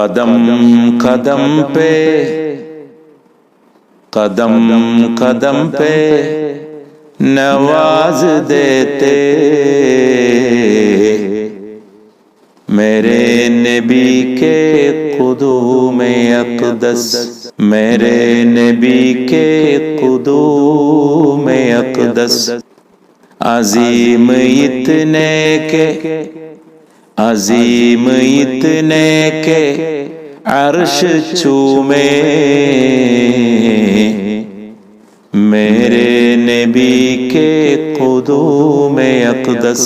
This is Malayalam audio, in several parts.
قدم قدم پہ، قدم قدم پہ نواز دیتے۔ میرے نبی کے قدوم اقدس، میرے نبی کے قدوم اقدس۔ عظیم اتنے کے عظیم اتنے کے عرش چومے میرے نبی کے قدوم اقدس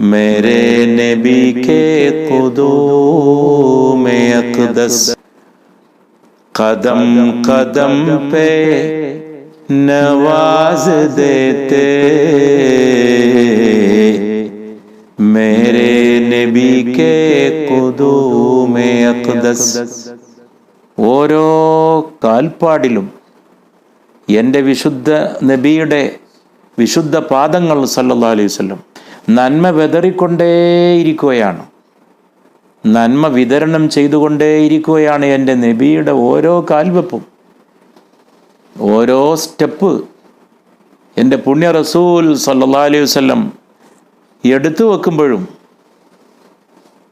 میرے نبی کے قدوم اقدس قدم قدم پہ نواز دیتے میرے നബി കെ അഖ്ദസ്. ഓരോ കാൽപ്പാടിലും എന്റെ വിശുദ്ധ നബിയുടെ വിശുദ്ധ പാദങ്ങൾ സല്ലല്ലാഹു അലൈഹി വസല്ലം നന്മ വെതറിക്കൊണ്ടേയിരിക്കുകയാണ്. നന്മ വിതരണം ചെയ്തുകൊണ്ടേയിരിക്കുകയാണ് എന്റെ നബിയുടെ ഓരോ കാൽവെപ്പും. ഓരോ സ്റ്റെപ്പ് എന്റെ പുണ്യ റസൂൽ സല്ലല്ലാഹു അലൈഹി വസല്ലം എടുത്തു വെക്കുമ്പോഴും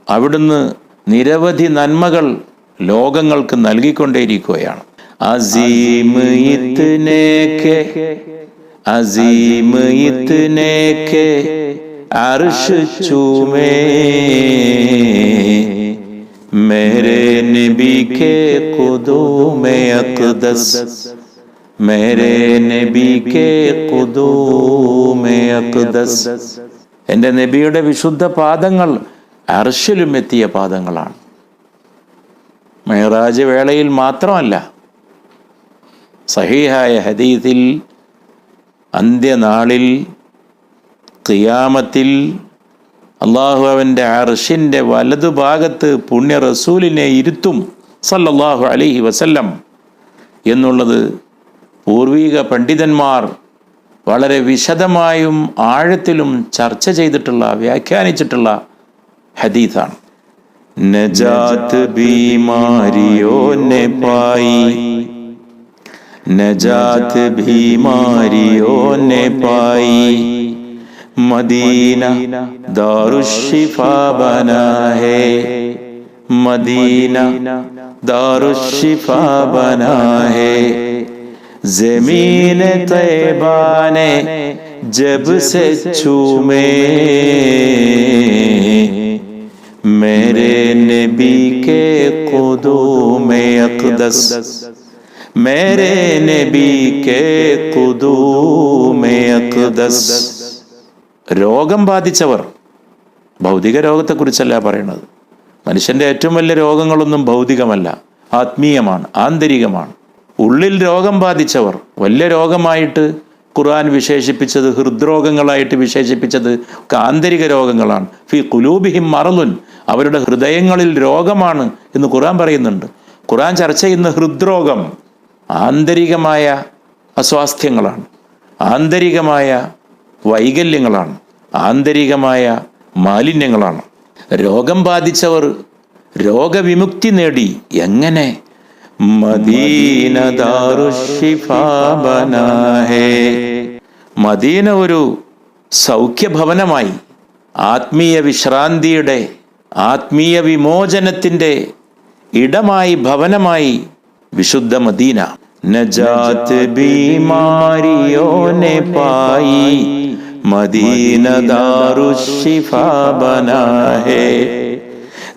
അവിടുന്ന് നിരവധി നന്മകൾ ലോകങ്ങൾക്ക് നൽകിക്കൊണ്ടേയിരിക്കുകയാണ്. എന്റെ ചൂമേ നബി നബി നബിയുടെ വിശുദ്ധ പാദങ്ങൾ അർഷിലും എത്തിയ പാദങ്ങളാണ്. മെഹറാജ് വേളയിൽ മാത്രമല്ല സഹീഹായ ഹദീസിൽ അന്ത്യനാളിൽ ഖിയാമത്തിൽ അള്ളാഹു അവന്റെ അർഷിന്റെ വലതുഭാഗത്ത് പുണ്യ റസൂലിനെ ഇരുത്തും സല്ലല്ലാഹു അലൈഹി വസല്ലം എന്നുള്ളത് പൂർവീക പണ്ഡിതന്മാർ വളരെ വിശദമായും ആഴത്തിലും ചർച്ച ചെയ്തിട്ടുള്ള വ്യാഖ്യാനിച്ചിട്ടുള്ള حدیثہ نجات بیماریوں نے پائی، نجات بیماریوں نے پائی، مدینہ دار الشفا بنا ہے، مدینہ دار الشفا بنا ہے، زمین طیبہ نے جب سے چومے मेरे नबी के खुदू में अकदस मेरे नबी के खुदू में अकदस രോഗം ബാധിച്ചവർ ഭൗതിക രോഗത്തെക്കുറിച്ചല്ല പറയണത് മനുഷ്യന്റെ ഏറ്റവും വലിയ രോഗങ്ങളൊന്നും ഭൗതികമല്ല ആത്മീയമാണ് ആന്തരികമാണ് ഉള്ളിൽ രോഗം ബാധിച്ചവർ വലിയ രോഗമായിട്ട് ഖുർആൻ വിശേഷിപ്പിച്ചത് ഹൃദ്രോഗങ്ങളായിട്ട് വിശേഷിപ്പിച്ചത് ഒക്കെ ആന്തരിക രോഗങ്ങളാണ്. ഫി കുലൂബിഹിം മറലുൻ അവരുടെ ഹൃദയങ്ങളിൽ രോഗമാണ് എന്ന് ഖുർആൻ പറയുന്നുണ്ട്. ഖുർആൻ ചർച്ച ചെയ്യുന്ന ഹൃദ്രോഗം ആന്തരികമായ അസ്വാസ്ഥ്യങ്ങളാണ്. ആന്തരികമായ വൈകല്യങ്ങളാണ്. ആന്തരികമായ മാലിന്യങ്ങളാണ്. രോഗം ബാധിച്ചവർ രോഗവിമുക്തി നേടി എങ്ങനെ മദീന മദീന ഒരു സൗഖ്യഭവനമായി ആത്മീയ വിശ്രാന്തിയുടെ ആത്മീയ വിമോചനത്തിന്റെ ഇടമായി ഭവനമായി വിശുദ്ധ മദീന. നജാത് ബീമാരിയോനെ പായി. മദീന ദാരു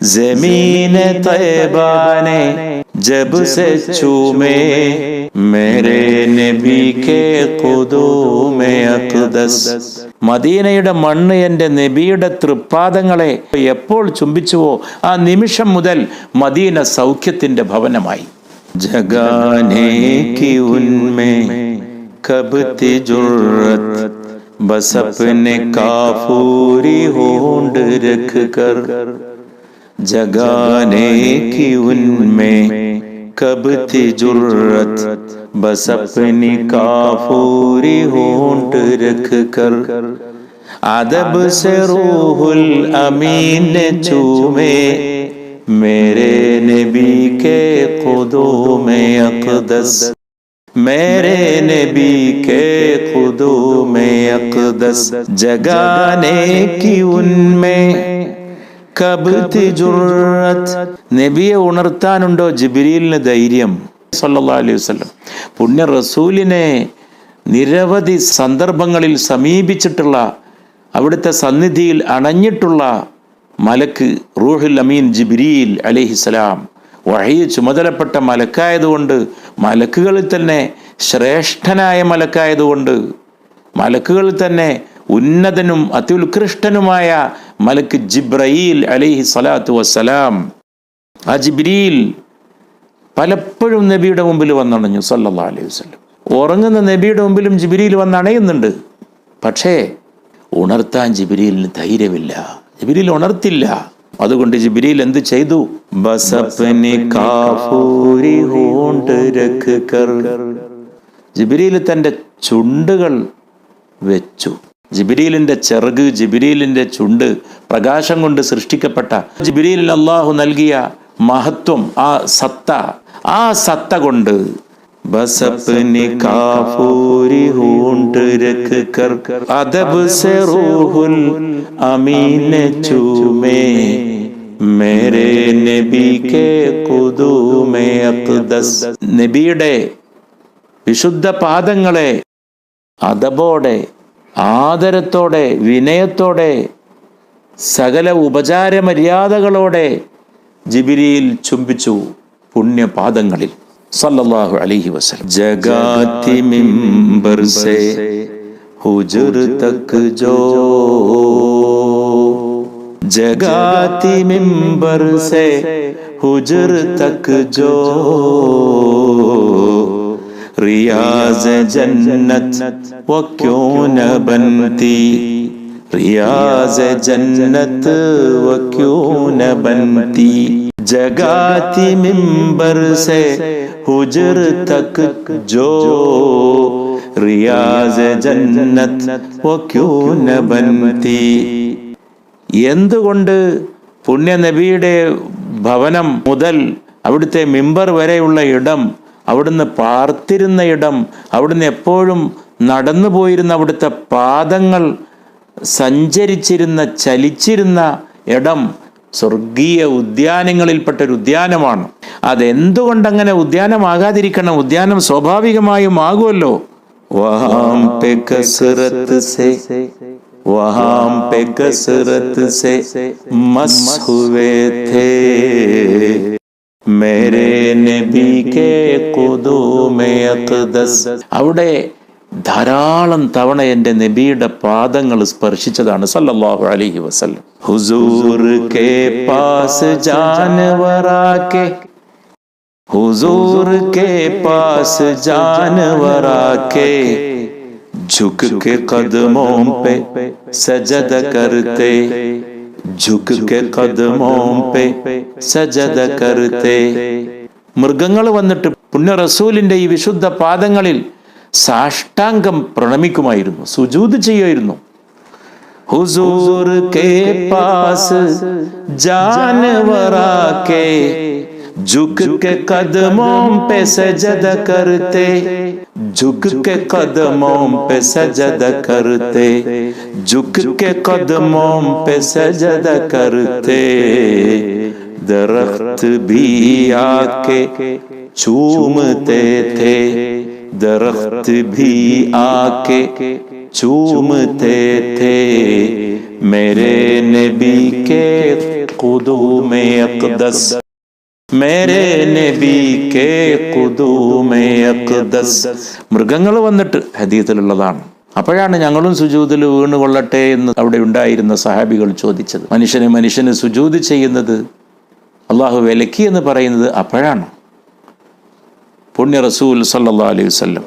ജമീന തേബാനെ जब से चूमे मेरे നബി കെ ഖുദൂമെ അഖ്ദസ് മദീനയുടെ മണ്ണ് എൻ്റെ നബിയുടെ തൃപ്പാദങ്ങളെ എപ്പോൾ ചുംബിച്ചുവോ ആ നിമിഷം മുതൽ മദീന സൗഖ്യത്തിന്റെ ഭവനമായി ജഗാനെ की उनमें कब थी जुर्रत बस अपने काफूरी होंड रख कर जगाने की کب تھی جرت بس اپنی کافوری ہونٹ رکھ کر۔ عدب سے روح الامین نے چومے۔ میرے نبی کے قدوم میں اقدس۔ میرے نبی کے قدوم میں اقدس۔ جگانے کی ان میں ജുറത്ത് നബിയെ ഉണർത്താനുണ്ടോ ജിബിരിലിന് ധൈര്യം? സല്ലല്ലാഹു അലൈഹി വസല്ലം. പുണ്യ റസൂലിനെ നിരവധി സന്ദർഭങ്ങളിൽ സമീപിച്ചിട്ടുള്ള അവിടുത്തെ സന്നിധിയിൽ അണഞ്ഞിട്ടുള്ള മലക്ക് റൂഹുൽ അമീൻ ജിബിരിയിൽ അലിഹിസ്സലാം വഴി ചുമതലപ്പെട്ട മലക്കായതുകൊണ്ട് മലക്കുകളിൽ തന്നെ ശ്രേഷ്ഠനായ മലക്കായതുകൊണ്ട് മലക്കുകളിൽ തന്നെ ഉന്നതനും അത്യുത്കൃഷ്ടനുമായ മലക്ക് ജിബ്രയിൽ അലൈഹി സ്വലാത്തു വസ്സലാം. ആ ജിബ്രീൽ പലപ്പോഴും നബിയുടെ മുമ്പിൽ വന്നണഞ്ഞു സല്ലാ അലൈഹി വസ്ലം ഉറങ്ങുന്ന നബിയുടെ മുമ്പിലും ജിബിരിയിൽ വന്നണയുന്നുണ്ട് പക്ഷേ ഉണർത്താൻ ജിബിരിയിലിന് ധൈര്യമില്ല. ജിബിരിയിൽ ഉണർത്തില്ല. അതുകൊണ്ട് ജിബിരിയിൽ എന്ത് ചെയ്തു? ജിബിരിയിൽ തന്റെ ചുണ്ടുകൾ വെച്ചു. ജിബിരിയിലിന്റെ ചെറുക് ജിബിരിയിലിന്റെ ചുണ്ട് പ്രകാശം കൊണ്ട് സൃഷ്ടിക്കപ്പെട്ട ജിബിരിയിൽ അള്ളാഹു നൽകിയ മഹത്വം ആ സത്ത ആ സത്ത കൊണ്ട് നബിയുടെ വിശുദ്ധ പാദങ്ങളെ അതബോടെ ആദരത്തോടെ വിനയത്തോടെ സകല ഉപചാര മര്യാദകളോടെ ജിബിരിയിൽ ചുംബിച്ചു പുണ്യപാദങ്ങളിൽ. സല്ലല്ലാഹു അലൈഹി വസല്ലം. ജഗാതി മിംബർ സേ ഹുജുർ തക് ജോ. ജഗാതി മിംബർ സേ ഹുജർ തക് ജോ. റിയാസ് ജന്നത്ത് വക്യോനബന്തി റിയാസ് ജന്നത്ത് വക്യോനബന്തി ജഗാതി മിമ്പർ സേ ഹുജർ തക് ജോ. റിയാസ് ജന്നത്ത് വക്യോനബന്തി എന്തുകൊണ്ട് പുണ്യ നബിയുടെ ഭവനം മുതൽ അവിടുത്തെ മിമ്പർ വരെയുള്ള ഇടം അവിടുന്ന് പാർത്തിരുന്ന ഇടം അവിടുന്ന് എപ്പോഴും നടന്നു പോയിരുന്ന അവിടുത്തെ പാദങ്ങൾ സഞ്ചരിച്ചിരുന്ന ചലിച്ചിരുന്ന ഇടം സ്വർഗീയ ഉദ്യാനങ്ങളിൽപ്പെട്ട ഒരു ഉദ്യാനമാണ്. അതെന്തുകൊണ്ട് അങ്ങനെ ഉദ്യാനമാകാതിരിക്കണം? ഉദ്യാനം സ്വാഭാവികമായും ആകുമല്ലോ. വഹാം സേ സെ മേരെ നബി കെ ഖുദൂമെ അഖ്ദസ് അവിടെ ധാരാളം തവണ എൻ്റെ നബിയുടെ പാദങ്ങൾ സ്പർശിച്ചതാണ് സല്ലല്ലാഹു അലൈഹി വസല്ലം ഹുസൂർ കെ പാസ് ജാനവറാക്കെ हुजूर के पास जानवरा के झुक के कदमों पे सजद करते झुक के कदमों पे സജദ കരുത്തെ മൃഗങ്ങൾ വന്നിട്ട് പുണ്യ റസൂലിന്റെ ഈ വിശുദ്ധ പാദങ്ങളിൽ സാഷ്ടാംഗം പ്രണമിക്കുമായിരുന്നു സുജൂത് ചെയ്യുമായിരുന്നു हुजूर के पास जानवरा के झुक के कदमों पे सजद करते جھک کے قدموں پہ سجدہ کرتے، جھک کے قدموں پہ سجدہ کرتے، درخت بھی آ کے چومتے تھے، درخت بھی آ کے چومتے تھے۔ میرے نبی کے قدوم اقدس മേരെ നബി കേ മൃഗങ്ങൾ വന്നിട്ട് ഹദീത്തിലുള്ളതാണ് അപ്പോഴാണ് ഞങ്ങളും സുജൂതിൽ വീണുകൊള്ളട്ടെ എന്ന് അവിടെ ഉണ്ടായിരുന്ന സഹാബികൾ ചോദിച്ചത്. മനുഷ്യന് മനുഷ്യന് സുജൂത് ചെയ്യുന്നത് അള്ളാഹു വിലക്കി എന്ന് പറയുന്നത് അപ്പോഴാണ്. പുണ്യ റസൂൽ അലൈഹി വസല്ലം.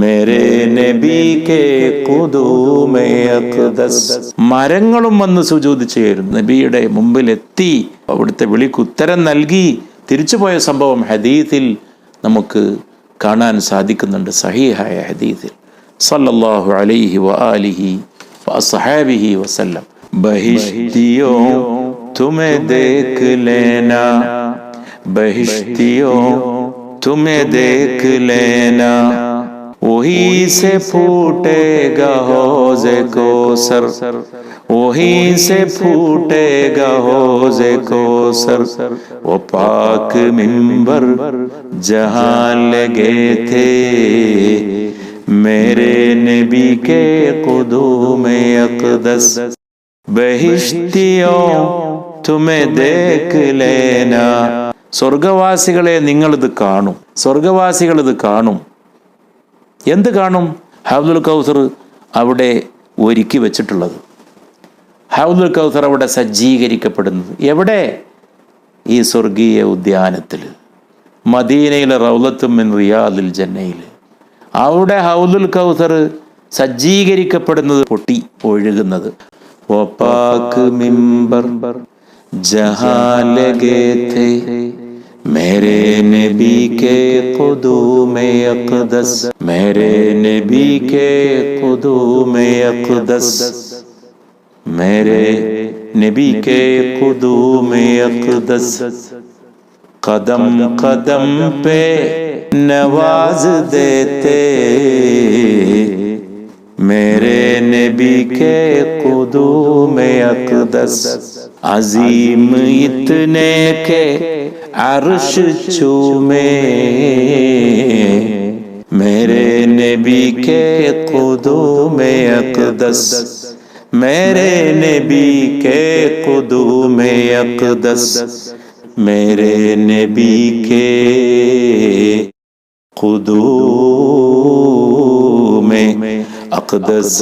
മേരെ നബി കെ മരങ്ങളും വന്ന് സുജൂത് ചേരുന്നു നബിയുടെ മുമ്പിലെത്തി അവിടുത്തെ വിളിക്ക് ഉത്തരം നൽകി. തിരിച്ചുപോയ സംഭവം ഹദീത്തിൽ നമുക്ക് കാണാൻ സാധിക്കുന്നുണ്ട്. സഹീഹായ ഹദീത്തിൽ സല്ലല്ലാഹു അലൈഹി വ ആലിഹി വസല്ലം. ബഹിഷ്തിയോ തുമേ ദേഖ് ലേനാ ബഹിഷ്തിയോ തുമേ ദേഖ് ലേനാ वही से फूटेगा हौजे को सर वही से फूटेगा हौजे को सर वो पाक मिंबर जहां लगे थे मेरे नबी के कुदूम अकदस ബഹിഷ്തിയോ തുമെ ദേക്ക് ലേന സ്വർഗവാസികളെ നിങ്ങളിത് കാണും സ്വർഗവാസികൾ ഇത് കാണും എന്ത് കാണും ഹൗദുൽ കൗസർ അവിടെ ഒരുക്കി വെച്ചിട്ടുള്ളത്? ഹൗദുൽ കൗസർ അവിടെ സജ്ജീകരിക്കപ്പെടുന്നത് എവിടെ? ഈ സ്വർഗീയ ഉദ്യാനത്തിൽ മദീനയിലെ റൗലത്തുമിൻ റിയാദിൽ ജന്നയിൽ. അവിടെ ഹൗദുൽ കൗസർ സജ്ജീകരിക്കപ്പെടുന്നത് പൊട്ടി ഒഴുകുന്നത്. ജഹാലഗേ میرے نبی کے قدوم اقدس، میرے نبی کے قدوم اقدس، میرے نبی کے قدوم اقدس۔ قدم قدم پہ نواز دیتے، میرے نبی کے قدوم اقدس۔ عظیم اتنے کے अर्श चूमे मेरे नबी के कुदूम अकदस मेरे नबी के कुदूम अकदस मेरे नबी के कुदूम अकदस